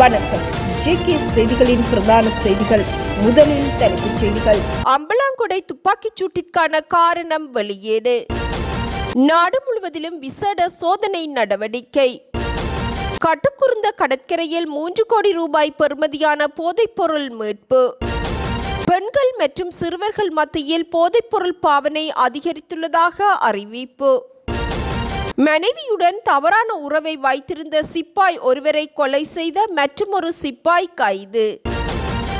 வணக்கம். ஜேகே செய்திகளின் பிரதான செய்திகள் முதலில் தலைப்புச் செய்திகள். அம்பலாங்குடை துப்பாக்கிச் சூட்டிற்கான காரணம் வெளியீடு. நாடு முழுவதிலும் விசேட சோதனை நடவடிக்கை. கட்டுக்குருந்த கடற்கரையில் மூன்று கோடி ரூபாய் பெறுமதியான போதைப்பொருள் மீட்பு. பெண்கள் மற்றும் சிறுவர்கள் மத்தியில் போதைப்பொருள் பாவனை அதிகரித்துள்ளதாக அறிவிப்பு. மனைவியுடன் தவறான உறவை வைத்திருந்த சிப்பாய் ஒருவரை கொலை செய்த மற்றுமொரு சிப்பாய் கைது.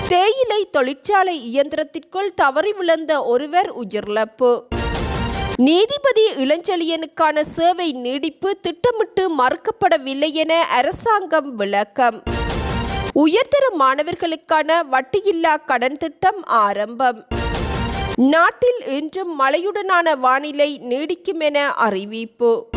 தேயிலை தொழிற்சாலை இயந்திரத்திற்குள் தவறி விழுந்த ஒருவர் உயிரிழப்பு. நீதிபதி இளஞ்செழியனுக்கான சேவை நீடிப்பு திட்டமிட்டு மறுக்கப்படவில்லை என அரசாங்கம் விளக்கம். உயர்தர மாணவர்களுக்கான வட்டியில்லா கடன் திட்டம் ஆரம்பம். நாட்டில் இன்றும் மழையுடனான வானிலை நீடிக்கும் என அறிவிப்பு.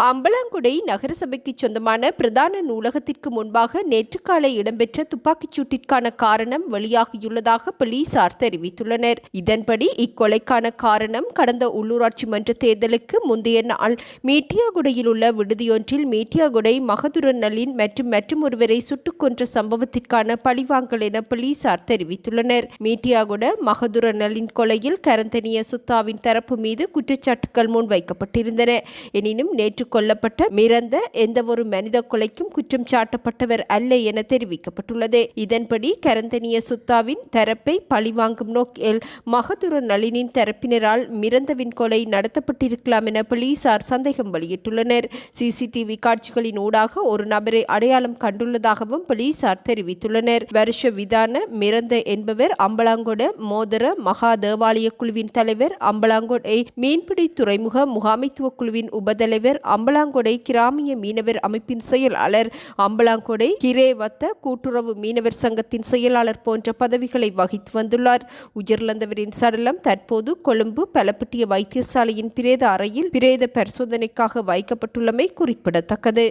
அம்பலாங்குடை நகரசபைக்கு சொந்தமான பிரதான நூலகத்திற்கு முன்பாக நேற்று காலை இடம்பெற்ற துப்பாக்கிச் சூட்டிற்கான காரணம் வெளியாகியுள்ளதாக போலீசார் தெரிவித்துள்ளனர். இதன்படி இக்கொலைக்கான காரணம் கடந்த உள்ளூராட்சி மன்ற தேர்தலுக்கு முந்தைய நாள் மீட்டியாகுடையில் உள்ள விடுதியொன்றில் மீட்டியாகுடை மகதுரநலின் மற்றும் மற்றும் ஒருவரை சுட்டுக் கொன்ற சம்பவத்திற்கான பழிவாங்கல் என போலீசார் தெரிவித்துள்ளனர். மீட்டியாகுட மகதுரநலின் கொலையில் கரந்தனிய சுத்தாவின் தரப்பு மீது குற்றச்சாட்டுகள் முன்வைக்கப்பட்டிருந்தன. எனினும் நேற்று கொல்லப்பட்ட மிரந்த எந்தவொரு மனித கொலைக்கும் குற்றம் சாட்டப்பட்டவர் அல்ல என தெரிவிக்கப்பட்டுள்ளது. இதன்படி கரந்தனிய சுத்தாவின் தரப்பை பழிவாங்கும் நோக்கில் மகதுர நளினின் தரப்பினரால் மிரந்தவின் கொலை நடத்தப்பட்டிருக்கலாம் என போலீசார் சந்தேகம் வெளியிட்டுள்ளனர். சிசிடிவி காட்சிகளின் ஊடாக ஒரு நபரை அடையாளம் கண்டுள்ளதாகவும் போலீசார் தெரிவித்துள்ளனர். வருஷ விதான மிரந்த என்பவர் அம்பலாங்கொட மோதர மகா தேவாலய குழுவின் தலைவர் அம்பலாங்கொடை மீன்பிடி துறைமுக முகாமைத்துவ குழுவின் உபதலைவர் அம்பலாங்கொடை கிராமிய மீனவர் அமைப்பின் செயலாளர் அம்பலாங்கொடை கிரேவத்த கூட்டுறவு மீனவர் சங்கத்தின் செயலாளர் போன்ற பதவிகளை வகித்து வந்துள்ளார். உயிரிழந்தவரின் சடலம் தற்போது கொழும்பு பலப்பட்டிய வைத்தியசாலையின் பிரேத அறையில் பிரேத பரிசோதனைக்காக வைக்கப்பட்டுள்ளமை குறிப்பிடத்தக்கது.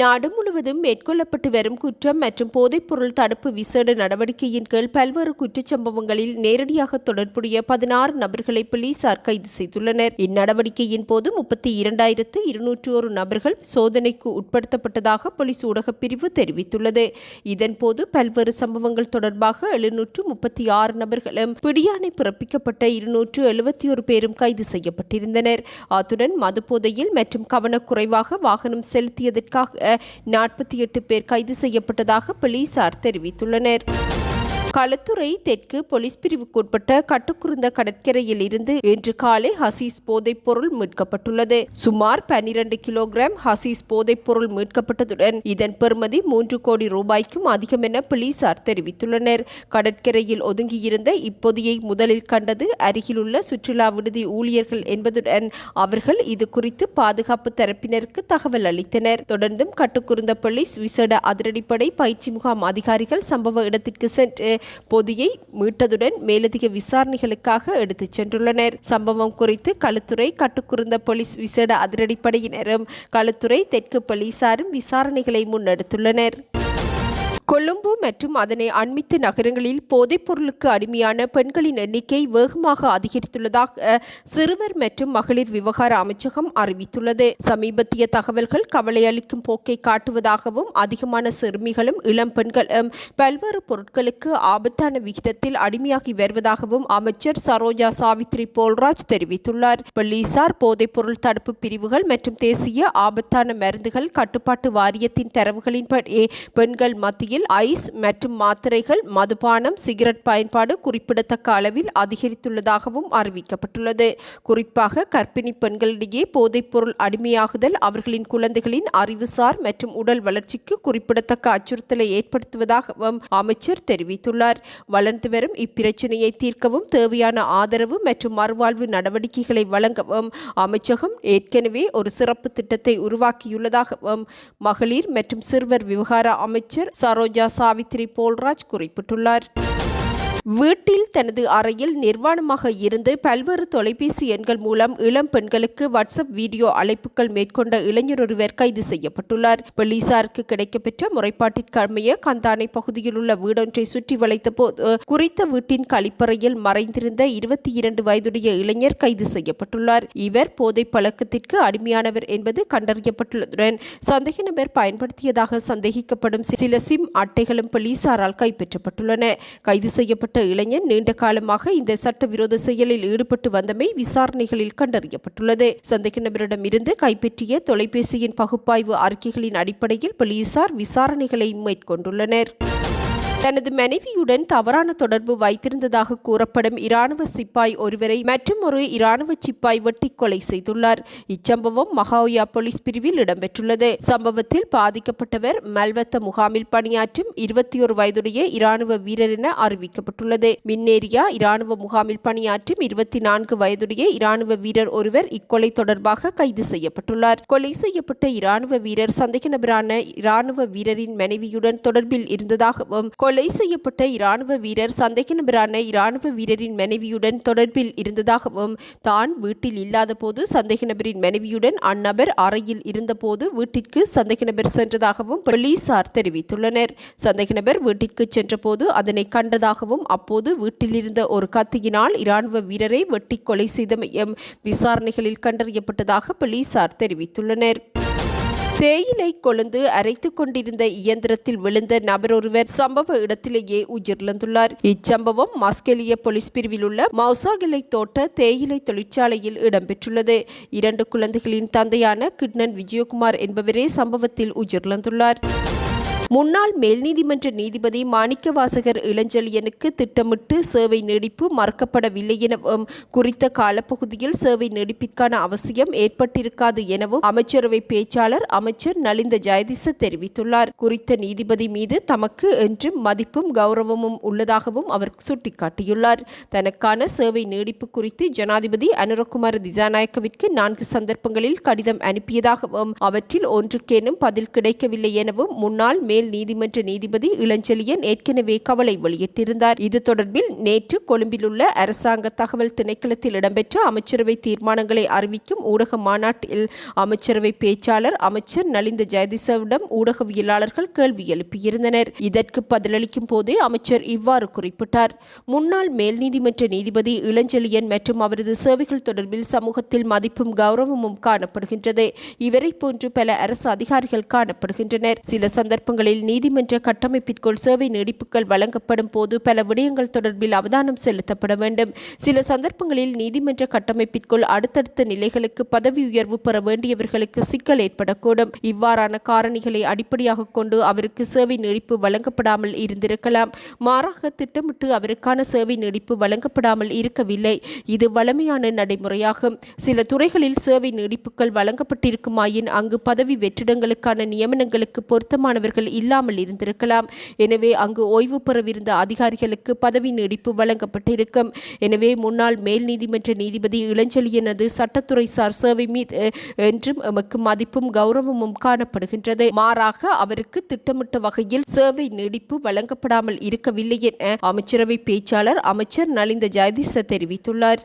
நாடு முழுவதும் மேற்கொள்ளப்பட்டு வரும் குற்றம் மற்றும் போதைப்பொருள் தடுப்பு விசேட நடவடிக்கையின் கீழ் பல்வேறு குற்றச்சம்பவங்களில் நேரடியாக தொடர்புடைய பதினாறு நபர்களை போலீசார் கைது செய்துள்ளனர். இந்நடவடிக்கையின் போது முப்பத்தி இரண்டாயிரத்து இருநூற்று ஒரு நபர்கள் சோதனைக்கு உட்படுத்தப்பட்டதாக போலீஸ் ஊடகப் பிரிவு தெரிவித்துள்ளது. இதன்போது பல்வேறு சம்பவங்கள் தொடர்பாக எழுநூற்று முப்பத்தி ஆறு நபர்களும் பிடியாணை பிறப்பிக்கப்பட்ட இருநூற்று எழுபத்தி ஒரு பேரும் கைது செய்யப்பட்டிருந்தனர். அத்துடன் மதுபோதையில் மற்றும் கவனக்குறைவாக வாகனம் செலுத்தியதற்காக நாற்பத்தி எட்டு பேர் கைது செய்யப்பட்டதாக போலீசார் தெரிவித்துள்ளனர். களத்துறை தெற்கு போலீஸ் பிரிவுக்குட்பட்ட கட்டுக்குருந்த கடற்கரையில் இருந்து இன்று காலை ஹசீஸ் போதைப் பொருள் மீட்கப்பட்டுள்ளது. சுமார் பன்னிரண்டு கிலோகிராம் ஹசீஸ் போதைப் பொருள் மீட்கப்பட்டதுடன் இதன் பெறுமதி மூன்று கோடி ரூபாய்க்கும் அதிகம் என போலீசார் தெரிவித்துள்ளனர். கடற்கரையில் ஒதுங்கியிருந்த இப்பொதியை முதலில் கண்டது அருகிலுள்ள சுற்றுலா விடுதி ஊழியர்கள் என்பதுடன் அவர்கள் இது குறித்து பாதுகாப்பு தரப்பினருக்கு தகவல் அளித்தனர். தொடர்ந்தும் கட்டுக்குருந்த போலீஸ் விசேட அதிரடிப்படை பயிற்சி முகாம் அதிகாரிகள் சம்பவ இடத்திற்கு சென்று பொதியை மீட்டதுடன் மேலதிக விசாரணைகளுக்காக எடுத்துச் சென்றுள்ளனர். சம்பவம் குறித்து களுத்துறை கட்டுக்குருந்த போலீஸ் விசேட அதிரடிப்படையினரும் களுத்துறை தெற்கு போலீசாரும் விசாரணைகளை முன்னெடுத்துள்ளனர். கொழும்பு மற்றும் அதனை அண்மித்த நகரங்களில் போதைப்பொருளுக்கு அடிமையான பெண்களின் எண்ணிக்கை வேகமாக அதிகரித்துள்ளதாக சிறுவர் மற்றும் மகளிர் விவகார அமைச்சகம் அறிவித்துள்ளது. சமீபத்திய தகவல்கள் கவலையளிக்கும் போக்கை காட்டுவதாகவும் அதிகமான சிறுமிகளும் இளம் பெண்களும் பல்வேறு பொருட்களுக்கு ஆபத்தான விகிதத்தில் அடிமையாகி வருவதாகவும் அமைச்சர் சரோஜா சாவித்ரி போல்ராஜ் தெரிவித்துள்ளார். போலீசார் போதைப்பொருள் தடுப்பு பிரிவுகள் மற்றும் தேசிய ஆபத்தான மருந்துகள் கட்டுப்பாட்டு வாரியத்தின் தரவுகளின்படி பெண்கள் மத்திய நிலையில் ஐஸ் மற்றும் மாத்திரைகள் மதுபானம் சிகரெட் பயன்பாடு குறிப்பிடத்தக்க அளவில் அதிகரித்துள்ளதாகவும் அறிவிக்கப்பட்டுள்ளது. குறிப்பாக கர்ப்பிணி பெண்களிடையே போதைப்பொருள் அடிமையாகுதல் அவர்களின் குழந்தைகளின் அறிவுசார் மற்றும் உடல் வளர்ச்சிக்கு குறிப்பிடத்தக்க அச்சுறுத்தலை ஏற்படுத்துவதாகவும் அமைச்சர் தெரிவித்துள்ளார். வளர்ந்து வரும் இப்பிரச்சனையை தீர்க்கவும் தேவையான ஆதரவு மற்றும் மறுவாழ்வு நடவடிக்கைகளை வழங்கவும் அமைச்சகம் ஏற்கனவே ஒரு சிறப்பு திட்டத்தை உருவாக்கியுள்ளதாகவும் மகளிர் மற்றும் சிறுவர் விவகார அமைச்சர் சரோஜா சாவித்ரி போல்ராஜ் குறிப்பிட்டுள்ளார். வீட்டில் தனது அறையில் நிர்வாணமாக இருந்து பல்வேறு தொலைபேசி எண்கள் மூலம் இளம் பெண்களுக்கு வாட்ஸ்அப் வீடியோ அழைப்புகள் மேற்கொண்ட இளைஞர் ஒருவர் கைது செய்யப்பட்டுள்ளார். போலீசாருக்கு கிடைக்கப்பெற்ற முறைப்பாட்டிற்கு அமைய கந்தானை பகுதியில் உள்ள வீடொன்றை சுற்றி வளைத்த போது குறித்த வீட்டின் கழிப்பறையில் மறைந்திருந்த இருபத்தி இரண்டு வயதுடைய இளைஞர் கைது செய்யப்பட்டுள்ளார். இவர் போதை பழக்கத்திற்கு அடிமையானவர் என்பது கண்டறியப்பட்டுள்ளதுடன் சந்தேக நபர் பயன்படுத்தியதாக சந்தேகிக்கப்படும் சில சிம் அட்டைகளும் போலீசாரால் கைப்பற்றப்பட்டுள்ளன. கைது செய்யப்பட்ட இளைஞன் நீண்ட காலமாக இந்த சட்டவிரோத செயலில் ஈடுபட்டு வந்தமை விசாரணைகளில் கண்டறியப்பட்டுள்ளது. சந்தேக நபரிடமிருந்து கைப்பற்றிய தொலைபேசியின் பகுப்பாய்வு அறிக்கைகளின் அடிப்படையில் போலீசார் விசாரணைகளை மேற்கொண்டுள்ளனர். தனது மனைவியுடன் தவறான தொடர்பு வைத்திருந்ததாக கூறப்படும் இராணுவ சிப்பாய் ஒருவரை மற்றும் ஒரு இராணுவ சிப்பாய் வெட்டி கொலை செய்துள்ளார். இச்சம்பவம் மகாயா போலீஸ் பிரிவில் இடம்பெற்றுள்ளது. சம்பவத்தில் பாதிக்கப்பட்டவர் மல்வத்த முகாமில் பணியாற்றும் இருபத்தி ஒரு வயதுடைய இராணுவ வீரர் என அறிவிக்கப்பட்டுள்ளது. மின்னேரியா இராணுவ முகாமில் பணியாற்றும் இருபத்தி நான்கு வயதுடைய இராணுவ வீரர் ஒருவர் இக்கொலை தொடர்பாக கைது செய்யப்பட்டுள்ளார். கொலை செய்யப்பட்ட இராணுவ வீரர் சந்தேக நபரான இராணுவ வீரரின் மனைவியுடன் தொடர்பில் இருந்ததாகவும் கொலை செய்யப்பட்ட இராணுவ வீரர் சந்தேக நபரான இராணுவ வீரரின் மனைவியுடன் தொடர்பில் இருந்ததாகவும் தான் வீட்டில் இல்லாத போது சந்தேக நபரின் மனைவியுடன் அந்நபர் அறையில் இருந்தபோது வீட்டிற்கு சந்தேக நபர் சென்றதாகவும் போலீசார் தெரிவித்துள்ளனர். சந்தேக நபர் வீட்டிற்கு சென்றபோது அதனை கண்டதாகவும் அப்போது வீட்டில் இருந்த ஒரு கத்தியினால் இராணுவ வீரரை வெட்டி கொலை செய்தமையும் விசாரணைகளில் கண்டறியப்பட்டதாக போலீசார் தெரிவித்துள்ளனர். தேயிலை கொழுந்து அரைத்து கொண்டிருந்த இயந்திரத்தில் விழுந்த நபரொருவர் சம்பவ இடத்திலேயே உயிரிழந்துள்ளார். இச்சம்பவம் மாஸ்கெலிய போலீஸ் பிரிவில் உள்ள மௌசாகிலை தோட்ட தேயிலை தொழிற்சாலையில் இடம்பெற்றுள்ளது. இரண்டு குழந்தைகளின் தந்தையான கிட்னன் விஜயகுமார் என்பவரே சம்பவத்தில் உயிரிழந்துள்ளார். முன்னாள் மேல் நீதிமன்ற நீதிபதி மாணிக்கவாசகர் இளஞ்செழியனுக்கு திட்டமிட்டு சேவை நீடிப்பு மறுக்கப்படவில்லை எனவும் குறித்த காலப்பகுதியில் சேவை நீடிப்பிற்கான அவசியம் ஏற்பட்டிருக்காது எனவும் அமைச்சரவை பேச்சாளர் அமைச்சர் நலிந்த ஜெயதிச தெரிவித்துள்ளார். குறித்த நீதிபதி மீது தமக்கு என்றும் மதிப்பும் கௌரவமும் உள்ளதாகவும் அவர் சுட்டிக்காட்டியுள்ளார். தனக்கான சேவை நீடிப்பு குறித்து ஜனாதிபதி அனுரகுமார் திஜாநாயக்கவிற்கு நான்கு சந்தர்ப்பங்களில் கடிதம் அனுப்பியதாகவும் அவற்றில் ஒன்றுக்கேனும் பதில் கிடைக்கவில்லை எனவும் முன்னாள் மேல் நீதிமன்ற நீதிபதி இளஞ்செழியன் ஏற்கனவே கவலை வெளியிட்டிருந்தார். இது தொடர்பில் நேற்று கொழும்பில் உள்ள அரசாங்க தகவல் திணைக்களத்தில் இடம்பெற்ற அமைச்சரவை தீர்மானங்களை அறிவிக்கும் ஊடக மாநாட்டில் அமைச்சரவை பேச்சாளர் அமைச்சர் நலிந்த ஜெயதிசவிடம் ஊடகவியலாளர்கள் கேள்வி எழுப்பியிருந்தனர். இதற்கு பதிலளிக்கும் போதே அமைச்சர் இவ்வாறு குறிப்பிட்டார். முன்னாள் மேல் நீதிமன்ற நீதிபதி இளஞ்செழியன் மற்றும் அவரது சேவைகள் தொடர்பில் சமூகத்தில் மதிப்பும் கௌரவமும் காணப்படுகின்றது. இவரை போன்று பல அரசு அதிகாரிகள் காணப்படுகின்றனர். சில சந்தர்ப்பங்கள் சந்தர்ப்பங்களில் நீதிமன்ற கட்டமைப்பிற்குள் சேவை நீடிப்புகள் வழங்கப்படும் போது பல விடயங்கள் தொடர்பில் அவதானம் செலுத்தப்பட வேண்டும். சில சந்தர்ப்பங்களில் நீதிமன்ற கட்டமைப்பிற்குள் அடுத்தடுத்த நிலைகளுக்கு பதவி உயர்வு பெற வேண்டியவர்களுக்கு சிக்கல் ஏற்படக்கூடும். இவ்வாறான காரணிகளை அடிப்படையாக கொண்டு அவருக்கு சேவை நீடிப்பு வழங்கப்படாமல் இருந்திருக்கலாம். மாறாக திட்டமிட்டு அவருக்கான சேவை நீடிப்பு வழங்கப்படாமல் இருக்கவில்லை. இது வளமையான நடைமுறையாகும். சில துறைகளில் சேவை நீடிப்புகள் வழங்கப்பட்டிருக்குமாயின் அங்கு பதவி வெற்றிடங்களுக்கான நியமனங்களுக்கு பொருத்தமானவர்கள் இல்லாமல் இருந்திருக்கலாம். எனவே அங்கு ஓய்வு பெறவிருந்த அதிகாரிகளுக்கு பதவி நீடிப்பு வழங்கப்பட்டிருக்கும். எனவே முன்னாள் மேல் நீதிமன்ற நீதிபதி இளஞ்செழியனது சட்டத்துறை சார் சேவை மீது என்றும் எமக்கு மதிப்பும் கௌரவமும் காணப்படுகின்றது. மாறாக அவருக்கு திட்டமிட்ட வகையில் சேவை நீடிப்பு வழங்கப்படாமல் இருக்கவில்லை என அமைச்சரவை பேச்சாளர் அமைச்சர் நலிந்த ஜெயதிச தெரிவித்துள்ளார்.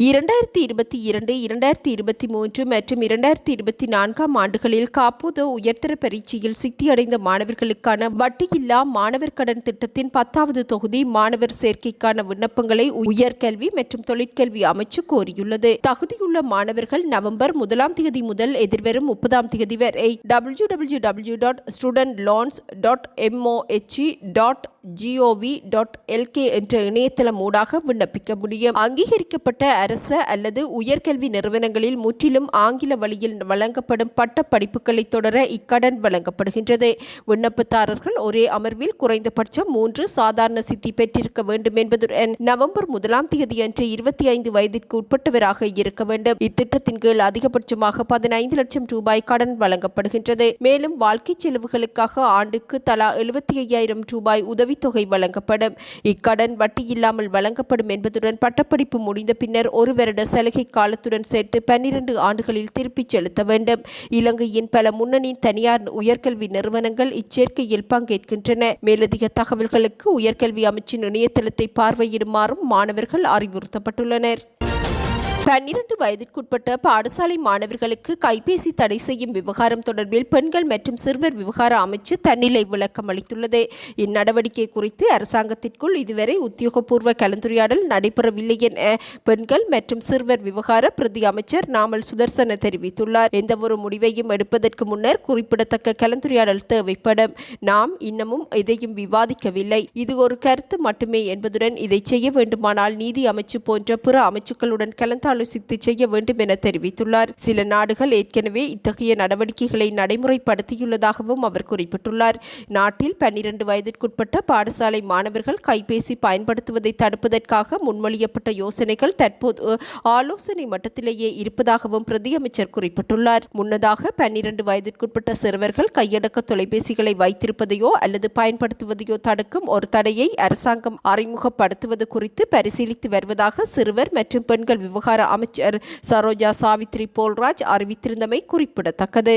இரண்டாயிரத்தி இருபத்தி இரண்டு இரண்டாயிரத்தி இருபத்தி மூன்று மற்றும் இரண்டாயிரத்தி இருபத்தி நான்காம் ஆண்டுகளில் காப்போத உயர்தர பரீட்சையில் சித்தியடைந்த மாணவர்களுக்கான வட்டியில்லா மாணவர் கடன் திட்டத்தின் பத்தாவது தொகுதி மாணவர் சேர்க்கைக்கான விண்ணப்பங்களை உயர்கல்வி மற்றும் தொழிற்கல்வி அமைச்சு கோரியுள்ளது. தகுதியுள்ள மாணவர்கள் நவம்பர் முதலாம் தேதி முதல் எதிர்வரும் முப்பதாம் தேதி வரை W W W dot student loans dot MOHE dot GOV dot LK என்ற இணையதளம் ஊடாக விண்ணப்பிக்க முடியும். அங்கீகரிக்கப்பட்ட அரச அல்லது உயர்கல்வி நிறுவனங்களில் முற்றிலும் ஆங்கில வழியில் வழங்கப்படும் பட்ட படிப்புகளை தொடர இக்கடன் வழங்கப்படுகின்றது. விண்ணப்பதாரர்கள் ஒரே அமர்வில் குறைந்தபட்சம் மூன்று சாதாரண சித்தி பெற்றிருக்க வேண்டும் என்பதுடன் நவம்பர் முதலாம் தேதி அன்று இருபத்தி ஐந்து வயதிற்கு உட்பட்டவராக இருக்க வேண்டும். இத்திட்டத்தின் கீழ் அதிகபட்சமாக பதினைந்து லட்சம் ரூபாய் கடன் வழங்கப்படுகின்றது. மேலும் வாழ்க்கை செலவுகளுக்காக ஆண்டுக்கு தலா எழுபத்தி ஐயாயிரம் ரூபாய் உதவி உதவித்தொகை வழங்கப்படும். இக்கடன் வட்டி இல்லாமல் வழங்கப்படும் என்பதுடன் பட்டப்படிப்பு முடிந்த பின்னர் ஒரு வருட சலுகை காலத்துடன் சேர்த்து பன்னிரண்டு ஆண்டுகளில் திருப்பிச் செலுத்த வேண்டும். இலங்கையின் பல முன்னணி தனியார் உயர்கல்வி நிறுவனங்கள் இச்சேர்க்கையில் பங்கேற்கின்றன. மேலதிக தகவல்களுக்கு உயர்கல்வி அமைச்சின் இணையதளத்தை பார்வையிடுமாறும் மாணவர்கள் அறிவுறுத்தப்பட்டுள்ளனர். பன்னிரண்டு வயதிற்குட்பட்ட பாடசாலை மாணவர்களுக்கு கைபேசி தடை செய்யும் விவகாரம் தொடர்பில் பெண்கள் மற்றும் சிறுவர் விவகார அமைச்சு தன்னிலை விளக்கம் அளித்துள்ளது. இந்நடவடிக்கை குறித்து அரசாங்கத்திற்குள் இதுவரை உத்தியோகபூர்வ கலந்துரையாடல் நடைபெறவில்லை என பெண்கள் மற்றும் சிறுவர் விவகார பிரதி அமைச்சர் நாமல் சுதர்சன தெரிவித்துள்ளார். எந்தவொரு முடிவையும் எடுப்பதற்கு முன்னர் குறிப்பிடத்தக்க கலந்துரையாடல் தேவைப்படும். நாம் இன்னமும் எதையும் விவாதிக்கவில்லை. இது ஒரு கருத்து மட்டுமே என்பதுடன் இதை செய்ய வேண்டுமானால் நீதி அமைச்சு போன்ற பிற அமைச்சுக்களுடன் ஆலோசித்து செய்ய வேண்டும் என தெரிவித்துள்ளார். சில நாடுகள் ஏற்கனவே இத்தகைய நடவடிக்கைகளை நடைமுறைப்படுத்தியுள்ளதாகவும் அவர் குறிப்பிட்டுள்ளார். நாட்டில் பன்னிரண்டு வயதிற்குட்பட்ட பாடசாலை மாணவர்கள் கைபேசி பயன்படுத்துவதை தடுப்பதற்காக முன்மொழியப்பட்ட யோசனைகள் தற்போது ஆலோசனை மட்டத்திலேயே இருப்பதாகவும் பிரதியமைச்சர் குறிப்பிட்டுள்ளார். முன்னதாக பன்னிரண்டு வயதிற்குட்பட்ட சிறுவர்கள் கையடக்க தொலைபேசிகளை வைத்திருப்பதையோ அல்லது பயன்படுத்துவதையோ தடுக்கும் ஒரு தடையை அரசாங்கம் அறிமுகப்படுத்துவது குறித்து பரிசீலித்து வருவதாக சிறுவர் மற்றும் பெண்கள் விவகார அமைச்சர் சரோஜா சாவித்ரி போல்ராஜ் அறிவித்திருந்தமை குறிப்பிடத்தக்கது.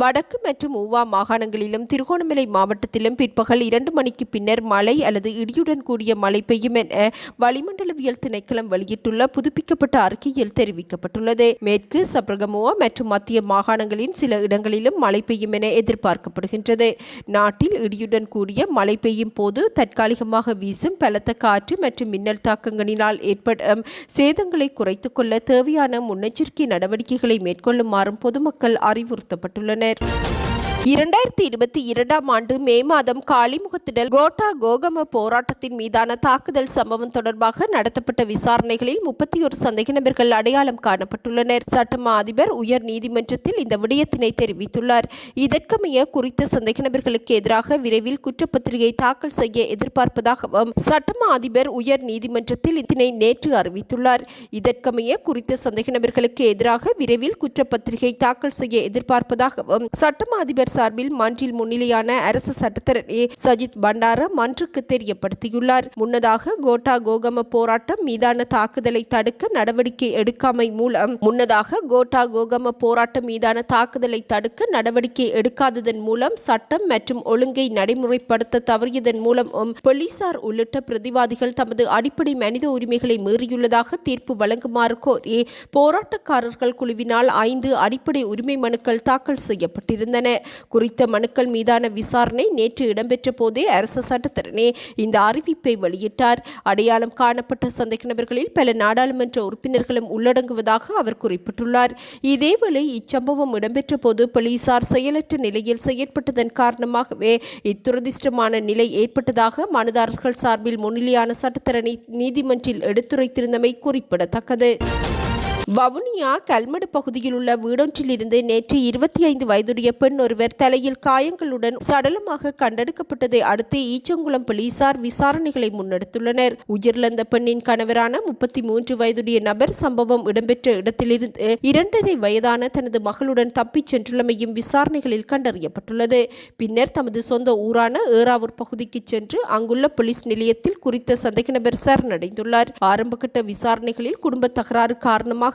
வடக்கு மற்றும் ஊவா மாகாணங்களிலும் திருகோணமலை மாவட்டத்திலும் பிற்பகல் இரண்டு மணிக்கு பின்னர் மழை அல்லது இடியுடன் கூடிய மழை பெய்யும் என வளிமண்டலவியல் திணைக்களம் வெளியிட்டுள்ள புதுப்பிக்கப்பட்ட அறிக்கையில் தெரிவிக்கப்பட்டுள்ளது. மேற்கு சப்ரகமுவா மற்றும் மத்திய மாகாணங்களின் சில இடங்களிலும் மழை பெய்யும் என எதிர்பார்க்கப்படுகின்றது. நாட்டில் இடியுடன் கூடிய மழை பெய்யும் போது தற்காலிகமாக வீசும் பலத்த காற்று மற்றும் மின்னல் தாக்கங்களினால் ஏற்படும் சேதங்களை குறைத்துக் கொள்ள தேவையான முன்னெச்சரிக்கை நடவடிக்கைகளை மேற்கொள்ளுமாறும் பொதுமக்கள் அறிவுறுத்தப்பட்டுள்ளனர். it. இரண்டாயிரத்தி இருபத்தி இரண்டாம் ஆண்டு மே மாதம் காளிமுகத்திடல் கோட்டா கோகம போராட்டத்தின் மீதான தாக்குதல் சம்பவம் தொடர்பாக நடத்தப்பட்ட விசாரணைகளில் முப்பத்தி ஒரு சந்தேக நபர்கள் அடையாளம் காணப்பட்டுள்ளனர். சட்டமா அதிபர் உயர் நீதிமன்றத்தில் இந்த விடயத்தினை தெரிவித்துள்ளார். இதற்கமைய குறித்த சந்தேக நபர்களுக்கு எதிராக விரைவில் குற்றப்பத்திரிகை தாக்கல் செய்ய எதிர்பார்ப்பதாகவும் சட்டமா அதிபர் உயர் நீதிமன்றத்தில் இதனை நேற்று அறிவித்துள்ளார். இதற்கமைய குறித்த சந்தேக நபர்களுக்கு எதிராக விரைவில் குற்றப்பத்திரிகை தாக்கல் செய்ய எதிர்பார்ப்பதாகவும் சட்டமா அதிபர் சார்பில் மன்றில் முன்னிலையான அரசு சட்டத்தரணி சஜித் பண்டார மன்றுக்கு தெரியப்படுத்தியுள்ளார். முன்னதாக கோட்டா கோகம போராட்டம் மீதான தாக்குதலை தடுக்க நடவடிக்கை எடுக்காமை மூலம் முன்னதாக கோட்டா கோகம போராட்டம் மீதான தாக்குதலை தடுக்க நடவடிக்கை எடுக்காததன் மூலம் சட்டம் மற்றும் ஒழுங்கை நடைமுறைப்படுத்த தவறியதன் மூலம் போலீசார் உள்ளிட்ட பிரதிவாதிகள் தமது அடிப்படை மனித உரிமைகளை மீறியுள்ளதாக தீர்ப்பு வழங்குமாறு கோரி போராட்டக்காரர்கள் குழுவினால் ஐந்து அடிப்படை உரிமை மனுக்கள் தாக்கல் செய்யப்பட்டிருந்தன. குறித்த மனுக்கள் மீதான விசாரணை நேற்று இடம்பெற்ற போதே அரசு சட்டத்தரணி இந்த அறிவிப்பை வெளியிட்டார். அடையாளம் காணப்பட்ட சந்தேக நபர்களில் பல நாடாளுமன்ற உறுப்பினர்களும் உள்ளடங்குவதாக அவர் குறிப்பிட்டுள்ளார். இதேவேளை இச்சம்பவம் இடம்பெற்ற போது போலீசார் செயலற்ற நிலையில் செயற்பட்டதன் காரணமாகவே இத்துரதிர்ஷ்டமான நிலை ஏற்பட்டதாக மனுதாரர்கள் சார்பில் முன்னிலையான சட்டத்தரணி நீதிமன்றில் எடுத்துரைத்திருந்தமை குறிப்பிடத்தக்கது. வவுனியா கல்மடு பகுதியில் உள்ள வீடொன்றிலிருந்து நேற்று இருபத்தி ஐந்து வயதுடைய பெண் ஒருவர் தலையில் காயங்களுடன் சடலமாக கண்டெடுக்கப்பட்டதை அடுத்து ஈச்சங்குளம் போலீசார் விசாரணைகளை முன்னெடுத்துள்ளனர். உயிரிழந்த பெண்ணின் கணவரான முப்பத்தி மூன்று வயதுடைய நபர் சம்பவம் இடம்பெற்ற இடத்திலிருந்து இரண்டரை வயதான தனது மகளுடன் தப்பிச் சென்றுள்ளமையும் விசாரணைகளில் கண்டறியப்பட்டுள்ளது. பின்னர் தமது சொந்த ஊரான ஏறாவூர் பகுதிக்கு சென்று அங்குள்ள போலீஸ் நிலையத்தில் குறித்த சந்தேக நபர் சரணடைந்துள்ளார். ஆரம்பகட்ட விசாரணைகளில் குடும்ப தகராறு காரணமாக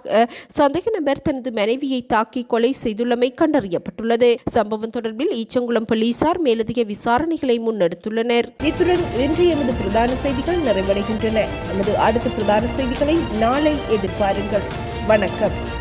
சந்தேக நபர் தனது மனைவியை தாக்கி கொலை செய்துள்ளமை கண்டறியப்பட்டுள்ளது. சம்பவம் தொடர்பில் ஈச்சங்குளம் போலீசார் மேலதிக விசாரணைகளை முன்னெடுத்துள்ளனர். இத்துடன் இன்று எமது பிரதான செய்திகள் நிறைவடைகின்றன. நமது அடுத்த பிரதான செய்திகளை நாளை எதிர்பாருங்கள். வணக்கம்.